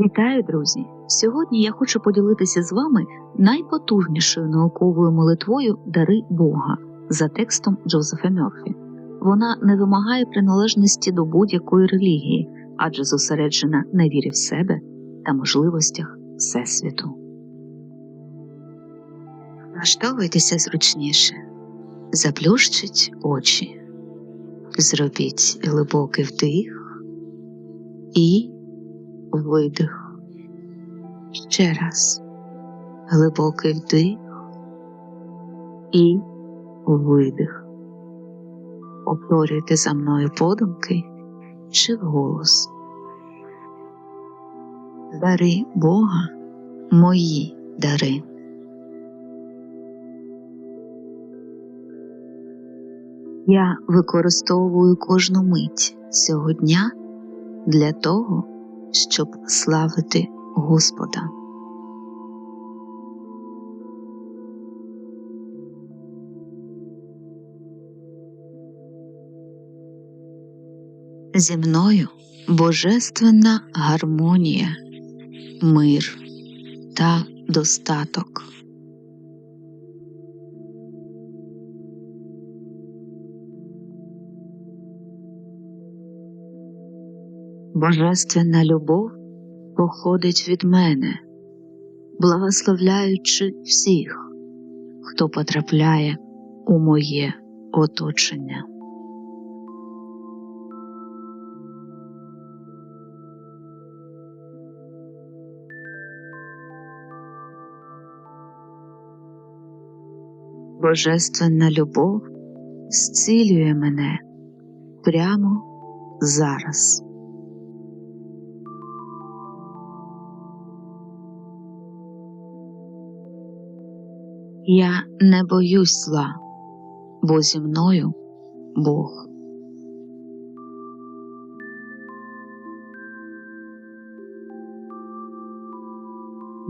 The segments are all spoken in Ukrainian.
Вітаю, друзі! Сьогодні я хочу поділитися з вами найпотужнішою науковою молитвою Дари Бога за текстом Джозефа Мьорфі. Вона не вимагає приналежності до будь-якої релігії, адже зосереджена на вірі в себе та можливостях Всесвіту. Влаштовуйтеся зручніше, заплющіть очі, зробіть глибокий вдих і видих. Ще раз глибокий вдих і видих. Повторюйте за мною подумки чи вголос. Дари Бога мої дари. Я використовую кожну мить цього дня для того, щоб славити Господа. Зі мною божественна гармонія, мир та достаток. Божественна любов походить від мене, благословляючи всіх, хто потрапляє у моє оточення. Божественна любов зцілює мене прямо зараз. Я не боюсь зла, бо зі мною Бог.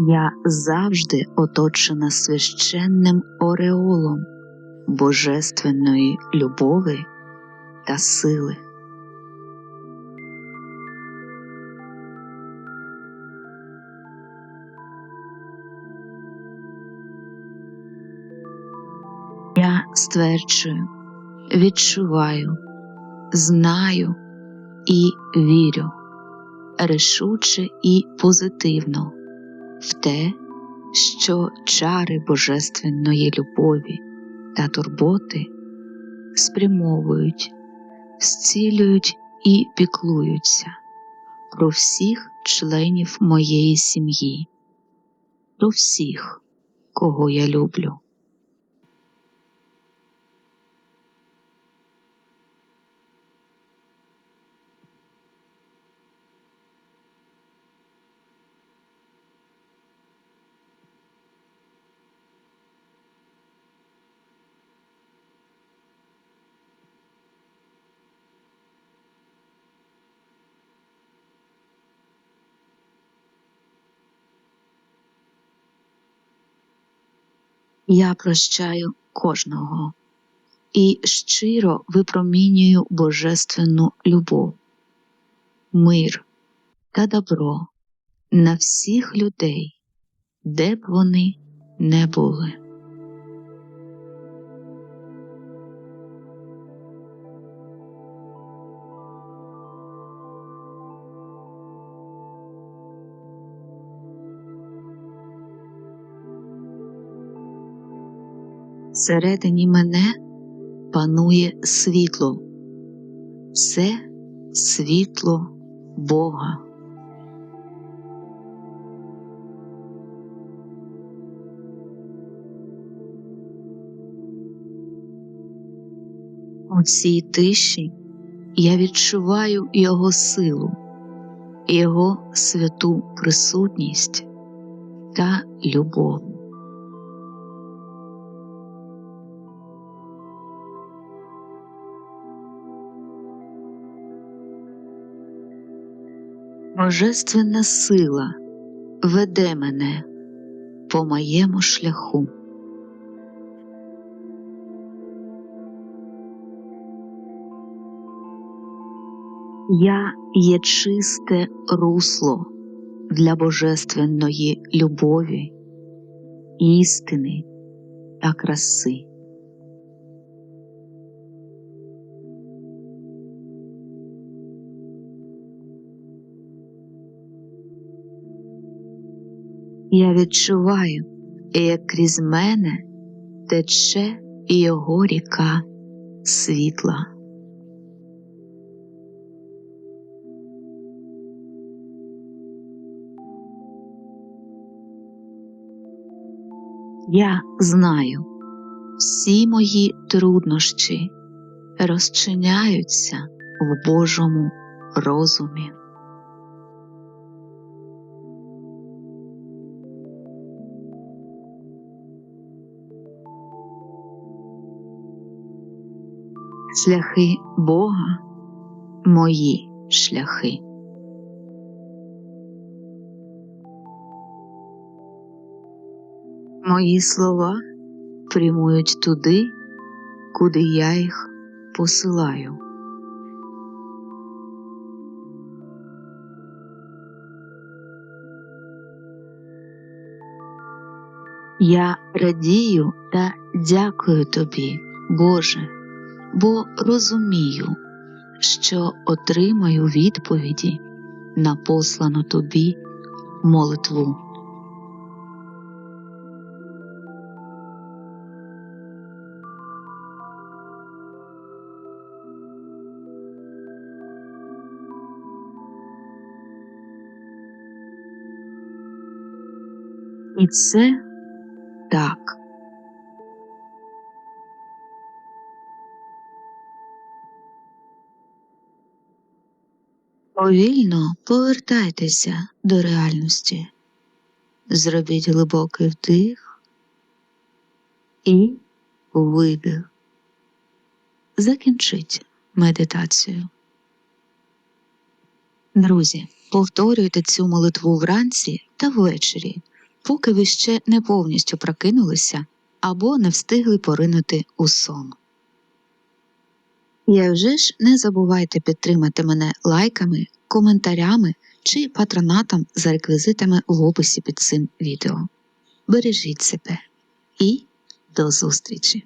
Я завжди оточена священним ореолом божественної любові та сили. Стверджую, відчуваю, знаю і вірю рішуче і позитивно в те, що чари божественної любові та турботи спрямовують, зцілюють і піклуються про всіх членів моєї сім'ї, про всіх, кого я люблю. Я прощаю кожного і щиро випромінюю божественну любов, мир та добро на всіх людей, де б вони не були. Всередині мене панує світло, це світло Бога. У цій тиші я відчуваю Його силу, Його святу присутність та любов. Божественна сила веде мене по моєму шляху. Я є чисте русло для божественної любові, істини та краси. Я відчуваю, як крізь мене тече його ріка світла. Я знаю, всі мої труднощі розчиняються в Божому розумі. Шляхи Бога мої шляхи. Мої слова прямують туди, куди я їх посилаю. Я радію та дякую тобі, Боже, бо розумію, що отримаю відповіді на послану тобі молитву. І це так. Повільно повертайтеся до реальності. Зробіть глибокий вдих і видих. Закінчіть медитацію. Друзі, повторюйте цю молитву вранці та ввечері, поки ви ще не повністю прокинулися або не встигли поринути у сон. І вже ж не забувайте підтримати мене лайками, коментарями чи патронатом за реквізитами в описі під цим відео. Бережіть себе і до зустрічі!